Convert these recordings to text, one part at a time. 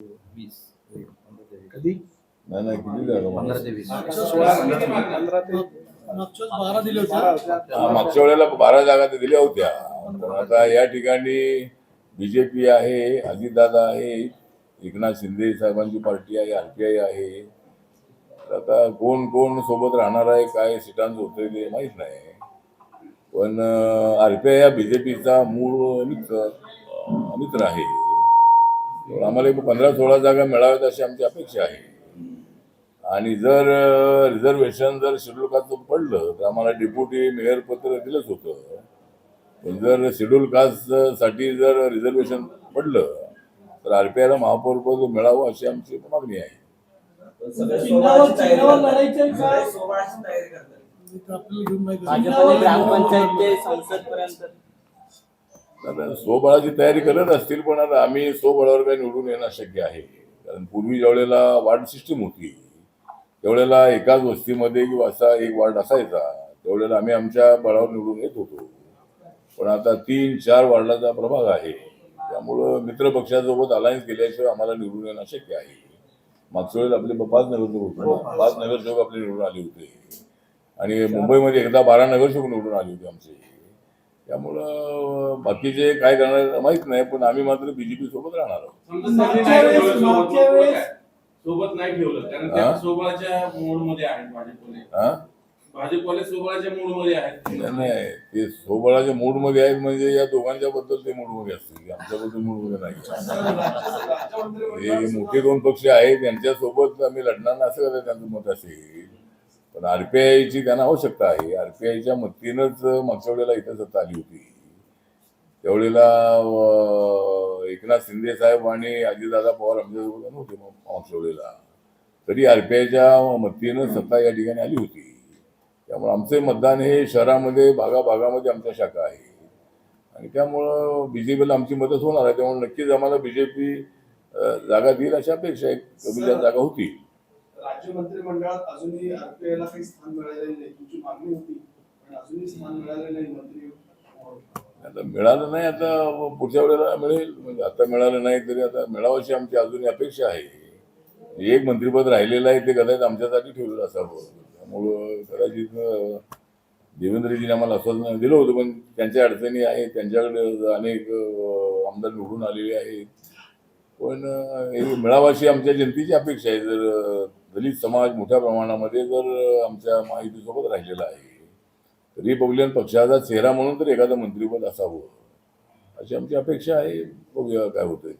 वीस. कधी? नाही नाही किती? पंधरा ते वीस. सोळा पंधरा ते मागच्याच बारा दिले होते. हा, मागच्या वेळेला बारा जागा तर दिल्या होत्या. पण आता या ठिकाणी बीजेपी आहे अजितदादा आहे एकनाथ शिंदे साहेबांची पार्टी आहे आरपीआय आहे. तर आता कोण कोण सोबत राहणार आहे काय सीटांचं होतंय ते माहीत नाही. पण आरपीआय हा बीजेपीचा मूळ मित्र मित्र आहे. आम्हाला एक पंधरा सोळा जागा मिळाव्यात अशी आमची अपेक्षा आहे. आणि जर रिझर्वेशन जर शेड्यूल कास्ट पडलं तर आम्हाला डेप्युटी मेयर पत्र दिलंच होतं. पण जर शेड्यूल कास्टसाठी जर रिझर्वेशन पडलं तर आरपीआयला महापौर पद मिळावं अशी आमची मागणी आहे. ग्रामपंचायत ते संसद पर्यंत आता स्वबळाची तयारी करत असतील पण आता आम्ही स्वबळावर काही निवडून येणं शक्य आहे. कारण पूर्वी ज्या वेळेला वार्ड सिस्टीम होती त्यावेळेला एकाच वस्तीमध्ये किंवा असा एक वार्ड असायचा त्यावेळेला आम्ही आमच्या बळावर निवडून येत होतो. पण आता तीन चार वार्डाचा प्रभाग आहे. त्यामुळं मित्र पक्षासोबत अलायन्स केल्याशिवाय आम्हाला निवडून येणं शक्य आहे. मागच्या वेळेस आपले पाच नगरसेवक होते. पाच नगरसेवक आपले निवडून आले होते. आणि मुंबईमध्ये एकदा बारा नगरसेवक निवडून आले होते आमचे. त्यामुळं बाकीचे काय करणार माहीत नाही पण आम्ही मात्र बीजेपी सोबत राहणार आहोत. मागच्या वेळेस- मागच्या सोबत, वेळेस- काय? सोबत नाही ठेवलं कारण हा? त्या सोबळाच्या मूडमध्ये आहेत भाजपवाले. हा? भाजपवाले सोबळाच्या मूडमध्ये आहेत. नाही, नाही ते सोबळाच्या मूडमध्ये आहेत म्हणजे या दोघांच्या बद्दल ते मूडमध्ये असतील आमच्याबद्दल मूडमध्ये नाही हे मोठे दोन पक्ष आहेत त्यांच्यासोबत आम्ही लढणार नाही असं कसं त्यांचं मत असेल. पण आरपीआयची त्यांना आवश्यकता आहे. आरपीआयच्या मदतीनंच मागच्या वेळेला इथं सत्ता आली होती. त्यावेळेला एकनाथ शिंदे साहेब आणि अजितदादा पवार आमच्यासोबत नव्हते मागच्या वेळेला. तरी आरपीआयच्या मदतीनं सत्ता या ठिकाणी आली होती. त्यामुळे आमचे मतदान हे शहरामध्ये भागाभागामध्ये आमच्या शाखा आहे. आणि त्यामुळं बीजेपीला आमची मदत होणार आहे. त्यामुळे नक्कीच आम्हाला बीजेपी जागा देईल अशा अपेक्षा एक कमी जागा होती. राज्य मंत्रिमंडळात अजूनही आरपीआयला काही स्थान मिळालेलं नाही. तुमची मागणी होती पण अजूनही स्थान मिळालेलं नाही मंत्री आता मिळालं नाही आता पुढच्या वेळेला मिळेल. म्हणजे आता मिळालं नाही तरी आता मिळावं आमची अजूनही अपेक्षा आहे. एक मंत्रिपद राहिलेलं आहे ते कदाचित आमच्यासाठी ठेवलेलं असावं. त्यामुळं कदाचित देवेंद्रजीने आम्हाला आश्वासन दिलं होतं पण त्यांच्या अडचणी आहेत. त्यांच्याकडे अनेक आमदार निवडून आलेले आहेत. पण मिळावाशी हे आमच्या जनतेची अपेक्षा आहे. जर दलित समाज मोठ्या प्रमाणामध्ये जर आमच्या माहितीसोबत राहिलेला आहे रिपब्लिकन पक्षाचा चेहरा म्हणून तर एखादं मंत्रिपद असावं अशी आमची अपेक्षा आहे. बघूया काय होतंय.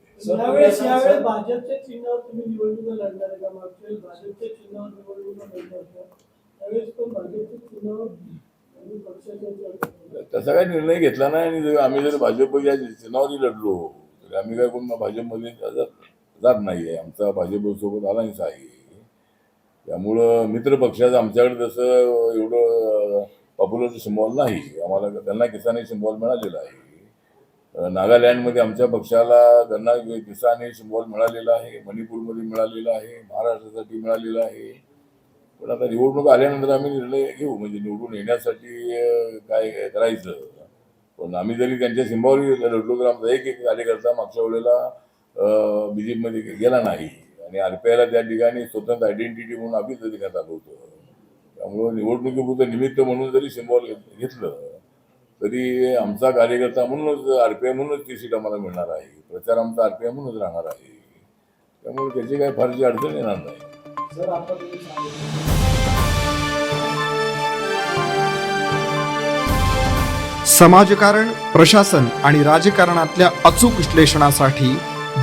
तसा काही निर्णय घेतला नाही आणि जर आम्ही जर भाजपच्या चिन्हावरही लढलो तर आम्ही काय कोण भाजपमध्ये जात- जात नाही आहे. आमचा भाजपसोबत अलायन्स आहे. त्यामुळं मित्र पक्षाचं आमच्याकडे तसं एवढं पॉप्युलर सिम्बॉल नाही. आम्हाला त्यांना किसानी सिम्बॉल मिळालेला आहे. नागालँडमध्ये आमच्या पक्षाला त्यांना किसानी सिम्बॉल मिळालेला आहे. मणिपूरमध्ये मिळालेला आहे. महाराष्ट्रासाठी मिळालेला आहे. पण आता निवडणूक आल्यानंतर आम्ही निर्णय घेऊ. म्हणजे निवडून येण्यासाठी काय करायचं? पण आम्ही जरी त्यांच्या सिम्बॉल लढलो तर आमचा एक एक कार्यकर्ता मागच्या वेळेला बीजेपीमध्ये गेला नाही. आणि आरपीआयला त्या ठिकाणी स्वतंत्र आयडेंटिटी म्हणून अभिज देण्यात आलं होतं. त्यामुळं निवडणुकीपुरतं निमित्त म्हणून जरी सिम्बॉल घेतलं तरी आमचा कार्यकर्ता म्हणूनच आरपीआय म्हणूनच ती सीट आम्हाला मिळणार आहे. प्रचार आमचा आरपीआय म्हणूनच राहणार आहे. त्यामुळे त्याची काही फारशी अडचण येणार नाही. सर समाजकारण प्रशासन आणि राजकारणातल्या अचूक विश्लेषणासाठी